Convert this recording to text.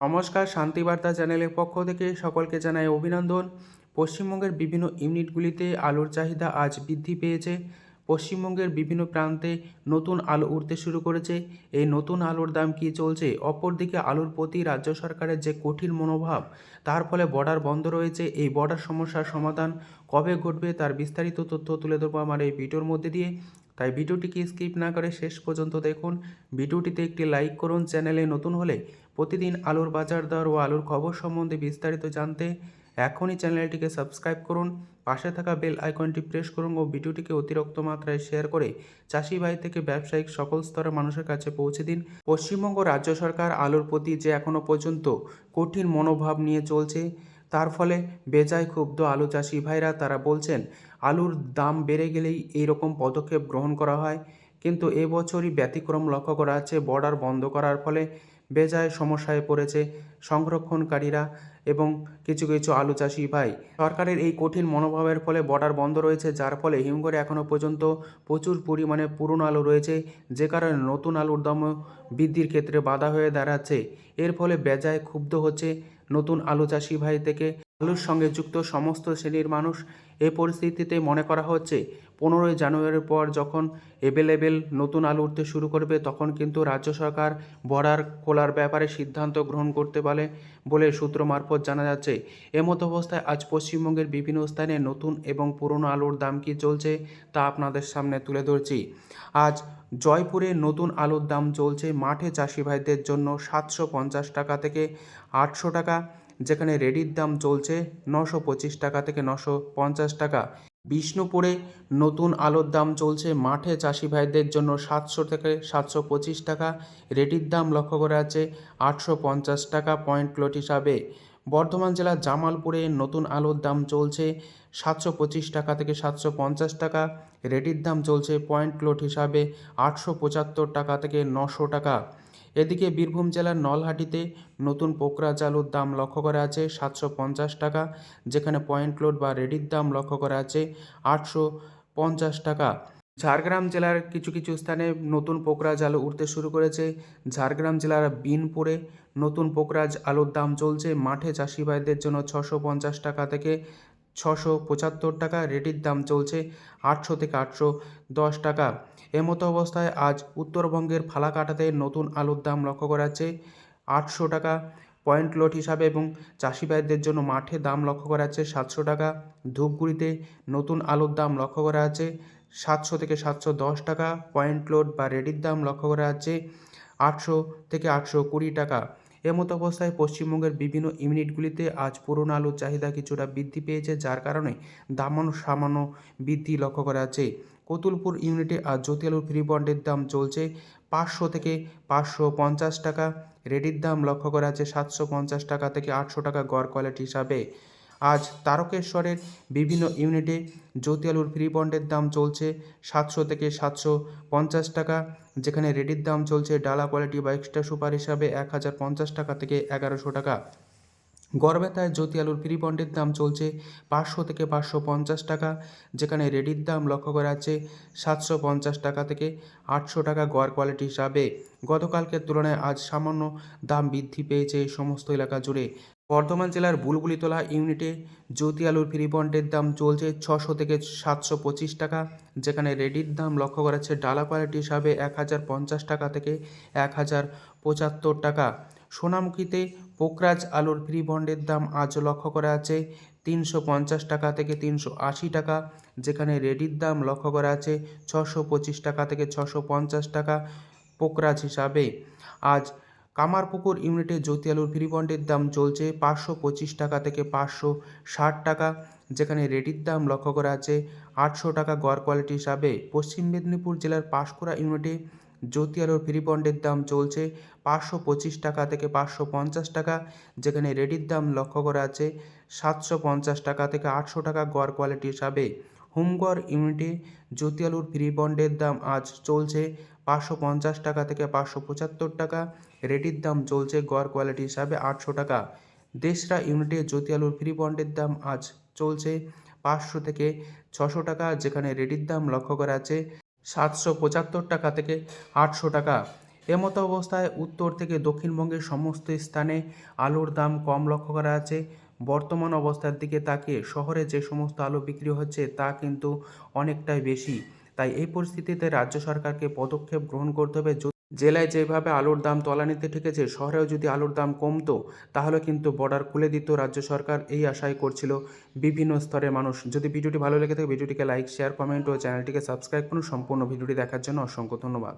নমস্কার শান্তিবার্তা চ্যানেলের পক্ষ থেকে সকলকে জানাই অভিনন্দন। পশ্চিমবঙ্গের বিভিন্ন ইউনিটগুলিতে আলুর চাহিদা আজ বৃদ্ধি পেয়েছে। পশ্চিমবঙ্গের বিভিন্ন প্রান্তে নতুন আলু উঠতে শুরু করেছে। এই নতুন আলুর দাম কী চলছে? অপরদিকে আলুর প্রতি রাজ্য সরকারের যে কঠিন মনোভাব, তার ফলে বর্ডার বন্ধ রয়েছে। এই বর্ডার সমস্যার সমাধান কবে ঘটবে তার বিস্তারিত তথ্য তুলে ধরবো আমার এই ভিডিওর মধ্যে দিয়ে। তাই ভিডিওটিকে স্কিপ না করে শেষ পর্যন্ত দেখুন। ভিডিওটিতে একটি লাইক করুন। চ্যানেলে নতুন হলে প্রতিদিন আলুর বাজার দর ও আলুর খবর সম্বন্ধে বিস্তারিত জানতে এখনই চ্যানেলটিকে সাবস্ক্রাইব করুন। পাশে থাকা বেল আইকনটি প্রেস করুন ও ভিডিওটিকে অতিরিক্ত মাত্রায় শেয়ার করে চাষি ভাই থেকে ব্যবসায়িক সকল স্তরের মানুষের কাছে পৌঁছে দিন। পশ্চিমবঙ্গ রাজ্য সরকার আলুর প্রতি যে এখনও পর্যন্ত কঠিন মনোভাব নিয়ে চলছে তার ফলে বেজায় ক্ষুব্ধ আলু চাষি ভাইরা তারা বলছেন, আলুর দাম বেড়ে গেলেই এই রকম পদক্ষেপ গ্রহণ করা হয়। কিন্তু এবছরই ব্যতিক্রম লক্ষ্য করা যাচ্ছে বর্ডার বন্ধ করার ফলে বেজায় সমস্যায় পড়েছে সংরক্ষণকারীরা এবং কিছু কিছু আলু চাষি ভাই। সরকারের এই কঠিন মনোভাবের ফলে বর্ডার বন্ধ রয়েছে, যার ফলে হিমঘরে এখনও পর্যন্ত প্রচুর পরিমাণে পুরনো আলু রয়েছে, যে কারণে নতুন আলুর দাম বৃদ্ধির ক্ষেত্রে বাধা হয়ে দাঁড়াচ্ছে। এর ফলে বেজায় ক্ষুব্ধ হচ্ছে নতুন আলু চাষি ভাই থেকে আলুর সঙ্গে যুক্ত সমস্ত শ্রেণির মানুষ এ পরিস্থিতিতে মনে করা হচ্ছে, পনেরোই জানুয়ারির পর যখন অ্যাভেলেবেল নতুন আলু উঠতে শুরু করবে, তখন কিন্তু রাজ্য সরকার বর্ডার খোলার ব্যাপারে সিদ্ধান্ত গ্রহণ করতে পারে বলে সূত্র মারফত জানা যাচ্ছে। এমতো অবস্থায় আজ পশ্চিমবঙ্গের বিভিন্ন স্থানে নতুন এবং পুরনো আলুর দাম কী চলছে তা আপনাদের সামনে তুলে ধরছি। আজ জয়পুরে নতুন আলুর দাম চলছে মাঠে চাষি ভাইদের জন্য সাতশো পঞ্চাশ টাকা থেকে আটশো টাকা যেখানে রেডির দাম চলছে নশো পঁচিশ টাকা থেকে নশো পঞ্চাশ টাকা। বিষ্ণুপুরে নতুন আলুর দাম চলছে মাঠে চাষি ভাইদের জন্য সাতশো থেকে সাতশো পঁচিশ টাকা। রেডির দাম লক্ষ্য করা আছে আটশো পঞ্চাশ টাকা পয়েন্ট লোট হিসাবে। বর্ধমান জেলার জামালপুরে নতুন আলুর দাম চলছে সাতশো পঁচিশ টাকা থেকে সাতশো পঞ্চাশ টাকা। রেডির দাম চলছে পয়েন্ট লোট হিসাবে আটশো পঁচাত্তর টাকা থেকে নশো টাকা। এদিকে বীরভূম জেলার নলহাটিতে নতুন পোকরা আলুর দাম লক্ষ্য করা আছে সাতশো পঞ্চাশ টাকা, যেখানে পয়েন্ট লোড বা রেডির দাম লক্ষ্য করা আছে আটশো পঞ্চাশ টাকা। ঝাড়গ্রাম জেলার কিছু কিছু স্থানে নতুন পোকরাজ আলু উঠতে শুরু করেছে। ঝাড়গ্রাম জেলার বিনপুরে নতুন পোকরাজ আলুর দাম চলছে। মাঠে চাষি ভাইদের জন্য ছশো পঞ্চাশ টাকা থেকে ছশো পঁচাত্তর টাকা, রেডির দাম চলছে আটশো থেকে আটশো দশ টাকা। এমতো অবস্থায় আজ উত্তরবঙ্গের ফালাকাটাতে নতুন আলুর দাম লক্ষ্য করা যাচ্ছে। আটশো টাকা পয়েন্ট লোড হিসাবে এবং চাষি ভাইদের জন্য মাঠে দাম লক্ষ্য করা যাচ্ছে সাতশো টাকা। ধূপগুড়িতে নতুন আলুর দাম লক্ষ্য করা যাচ্ছে সাতশো থেকে সাতশো দশ টাকা। পয়েন্ট লোড বা রেডির দাম লক্ষ্য করা যাচ্ছে আটশো থেকে আটশো কুড়ি টাকা। এমতো অবস্থায় পশ্চিমবঙ্গের বিভিন্ন ইউনিটগুলিতে আজ পুরনো আলুর চাহিদা কিছুটা বৃদ্ধি পেয়েছে, যার কারণে দামানো সামান্য বৃদ্ধি লক্ষ্য করা যাচ্ছে। কতুলপুর ইউনিটে আজ জ্যোতি আলুর ফ্রি বন্ডের দাম চলছে পাঁচশো থেকে পাঁচশো পঞ্চাশ টাকা। রেডির দাম লক্ষ্য করা যাচ্ছে সাতশো পঞ্চাশ টাকা থেকে আটশো টাকা গড় কোয়ালিটি হিসাবে। আজ তারকেশ্বরের বিভিন্ন ইউনিটে জ্যোতি আলুর ফ্রি বন্ডের দাম চলছে সাতশো থেকে সাতশো পঞ্চাশ টাকা, যেখানে রেডির দাম চলছে ডালা কোয়ালিটি বা এক্সট্রা সুপার হিসাবে এক হাজার পঞ্চাশ টাকা থেকে এগারোশো টাকা। গড়বেতায় জ্যোতি আলুর ফ্রি বন্ডের দাম চলছে পাঁচশো থেকে পাঁচশো পঞ্চাশ টাকা, যেখানে রেডির দাম লক্ষ্য করা আছে সাতশো পঞ্চাশ টাকা থেকে আটশো টাকা গড় কোয়ালিটি হিসাবে। গতকালকের তুলনায় আজ সামান্য দাম বৃদ্ধি পেয়েছে এই সমস্ত এলাকা জুড়ে। বর্ধমান জেলার বুলবুলিতলা ইউনিটে জ্যোতি আলুর ফ্রি বন্ডের দাম চলছে ছশো থেকে সাতশো পঁচিশ টাকা, যেখানে রেডির দাম লক্ষ্য করা যাচ্ছে ডালা কোয়ালিটি হিসাবে এক হাজার পঞ্চাশ টাকা থেকে এক হাজার পঁচাত্তর টাকা। সোনামুখীতে পোকরাজ আলুর ফ্রি বন্ডের দাম আজ লক্ষ্য করা আছে তিনশো পঞ্চাশ টাকা থেকে তিনশো আশি টাকা, যেখানে রেডির দাম লক্ষ্য করা আছে ছশো পঁচিশ টাকা থেকে ছশো পঞ্চাশ টাকা পোকরাজ হিসাবে। আজ কামারপুকুর ইউনিটে জ্যোতি আলুর ফ্রি বন্ডের দাম চলছে পাঁচশো পঁচিশ টাকা থেকে পাঁচশো ষাট টাকা, যেখানে রেডির দাম লক্ষ্য করা আছে আটশো টাকা গড় কোয়ালিটি হিসাবে। পশ্চিম মেদিনীপুর জেলার পাঁশকুড়া ইউনিটে জ্যোতি আলুর ফ্রি বন্ডের দাম চলছে পাঁচশো পঁচিশ টাকা থেকে পাঁচশো পঞ্চাশ টাকা, যেখানে রেডির দাম লক্ষ্য করা আছে সাতশো পঞ্চাশ টাকা থেকে আটশো টাকা গড় কোয়ালিটি হিসাবে। হোমগড় ইউনিটে জ্যোতি আলুর ফ্রি বন্ডের দাম আজ চলছে পাঁচশো পঞ্চাশ টাকা থেকে পাঁচশো পঁচাত্তর টাকা রেডির দাম চলছে গড় কোয়ালিটি হিসাবে আটশো টাকা। দেশরা ইউনিটে জ্যোতি আলুর ফ্রি বন্ডের দাম আজ চলছে পাঁচশো থেকে ছশো টাকা, যেখানে রেডির দাম লক্ষ্য করা আছে সাতশো পঁচাত্তর টাকা থেকে আটশো টাকা। এমতো অবস্থায় উত্তর থেকে দক্ষিণবঙ্গের সমস্ত স্থানে আলুর দাম কম লক্ষ্য করা আছে। বর্তমান অবস্থার দিকে তাকিয়ে শহরে যে সমস্ত আলু বিক্রি হচ্ছে তা কিন্তু অনেকটাই বেশি। তাই এই পরিস্থিতিতে রাজ্য সরকারকে পদক্ষেপ গ্রহণ করতে হবে। জেলায় যেভাবে আলুর দাম তলানিতে ঠেকেছে, শহরেও যদি আলুর দাম কমতো, তাহলে কিন্তু বর্ডার খুলে দিত রাজ্য সরকার। এই আশাই করছিল বিভিন্ন স্তরের মানুষ। যদি ভিডিওটি ভালো লেগে থাকে, ভিডিওটিকে লাইক শেয়ার কমেন্ট ও চ্যানেলটিকে সাবস্ক্রাইব করুন। সম্পূর্ণ ভিডিওটি দেখার জন্য অসংখ্য ধন্যবাদ।